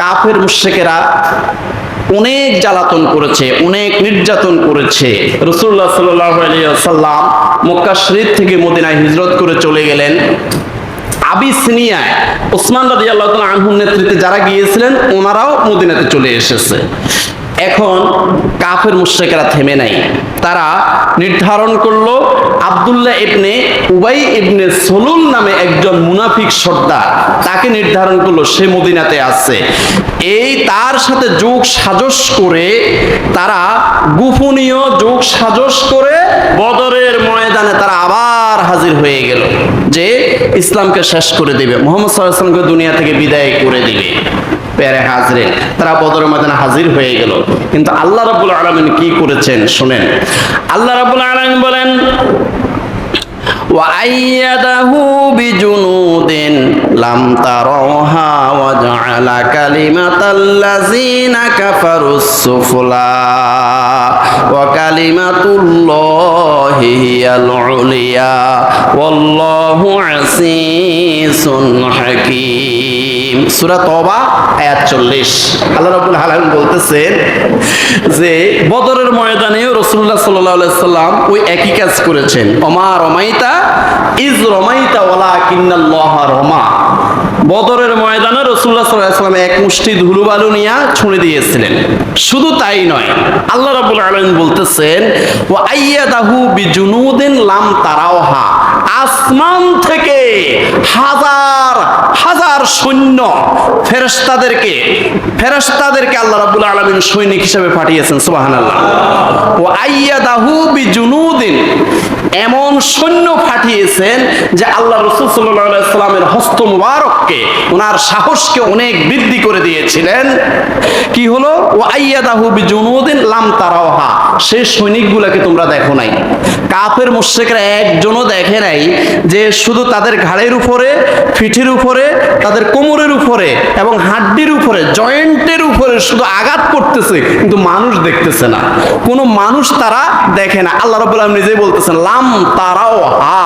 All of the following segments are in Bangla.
কাফের মুশ্রিকেরা অনেক জ্বালাতন করেছে, অনেক নির্যাতন করেছে। রসুল্লাহ সাল্লাম মক্কা শরীফ থেকে মদিনায় হিজরত করে চলে গেলেন। আবিসিনিয়ায় ওসমান রাজি আল্লাহ আনহুর যারা গিয়েছিলেন, ওনারাও মদিনাতে চলে এসেছে। এখন কাফের মুশ্রিকেরা থেমে নাই। তারা নির্ধারণ করল আব্দুল্লাহ ইবনে উবাই ইবনে সলুল নামে একজন মুনাফিক সর্দার, তাকে নির্ধারণ করল সে মদিনাতে আছে। এই তার সাথে যোগ সাজস করে তারা গোপনীয় যোগ সাজস করে বদরের ময়দানে তারা আবার হাজির হয়ে গেল যে ইসলামকে শেষ করে দিবে। মোহাম্মদ সাল্লাহামকে দুনিয়া থেকে বিদায় করে দিবে। পেরে হাজরে। তারা বদর ময়দানে হাজির হয়ে গেল। কিন্তু আল্লাহ রাবুল আলমিন কি করেছেন? শোনেন। আল্লাহ রাবুল আলমিন বলেন وأيده بجنود لم تروها وجعل كلمة الذين كفروا السفلى وكلمة الله هي العليا والله عزيز حكيم সূরা তওবা আয়াত 40 আল্লাহ রাব্বুল আলামিন বলতেছেন যে বদরের ময়দানেও রাসূলুল্লাহ সাল্লাল্লাহু আলাইহি সাল্লাম ওই একই কাজ করেছেন অমা রমাইতা ময়দানে সাল্লাল্লাহু সাল্লাম এক মুষ্টি ধুলোবালু নিয়া ছুঁড়ে দিয়েছিলেন। শুধু তাই নয়, আল্লাহ বলতেছেন, ওয়া আইয়াদাহু বিজুনুদিন লাম তারাওহা। আসমান থেকে হাজার হাজার সৈন্য ফেরেশতাদেরকে ফেরেশতাদেরকে আল্লাহ রাব্বুল আলামিন সৈনিক হিসেবে পাঠিয়েছেন, সুবহানাল্লাহ। ও আইয়াদাহু বিজুনুদিন, এমন সৈন্য পাঠিয়েছেন যে আল্লাহ রসুল সাল্লামের হস্ত মুবারককে, ওনার সাহসকে অনেক বৃদ্ধি করে দিয়েছিলেন। কি হলো? ও আইয়াদাহু বিজুনুদিন লাম তারাওহা, সেই সৈনিকগুলোকে তোমরা দেখো নাই। কাফের মুশ্রিকরা একজনও দেখে নাই যে শুধু তাদের ঘাড়ের উপরে, পিঠের উপরে, তাদের কোমরের উপরে এবং হাড্ডির উপরে, জয়েন্টের উপরে শুধু আঘাত করতেছে, কিন্তু মানুষ দেখতেছে না। কোনো মানুষ তারা দেখে না। আল্লাহ রবুল্লাহ নিজেই বলতেছেন, লাম তারাও হা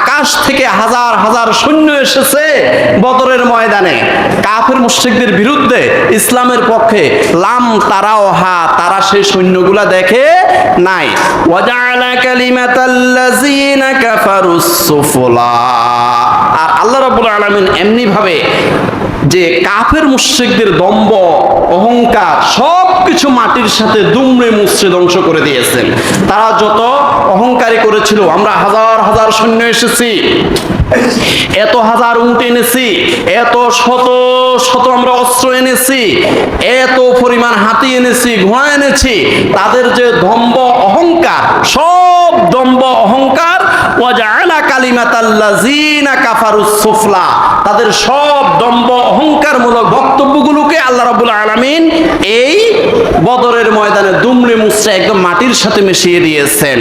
আকাশ থেকে হাজার হাজার সৈন্য এসেছে বদরের ময়দানে। কাফের মুশ্রিকদের বিরুদ্ধে ইসলামের পক্ষে লাম তারাও হা তারা সেই সৈন্যগুলা দেখে নাই ওয়াজালা কালিমাতাল্লাযিনা কাফারুস সুফলা আর আল্লাহ রাব্বুল আলামিন এমনি ভাবে যে কাফের মুশ্রিকদের দম্ব অহংকার সব কিছু মাটির সাথে দুমড়ে মুচড়ে ধ্বংস করে দিয়েছেন। তারা যত অহংকারী করেছিল, আমরা হাজার হাজার সৈন্য এসেছি, এত হাজার উঁট এনেছি, এত শত শত আমরা অস্ত্র এনেছি, এত পরিমাণ হাতি এনেছি, ঘোড়া এনেছি, তাদের যে দম্ব অহংকার সব দম্ব তাদের সব দম্ব অহংকারমূলক বক্তব্যগুলোকে আল্লাহ রবুল আলমিন এই বদরের ময়দানে দুমড়ে মুচড়ে একদম মাটির সাথে মিশিয়ে দিয়েছেন।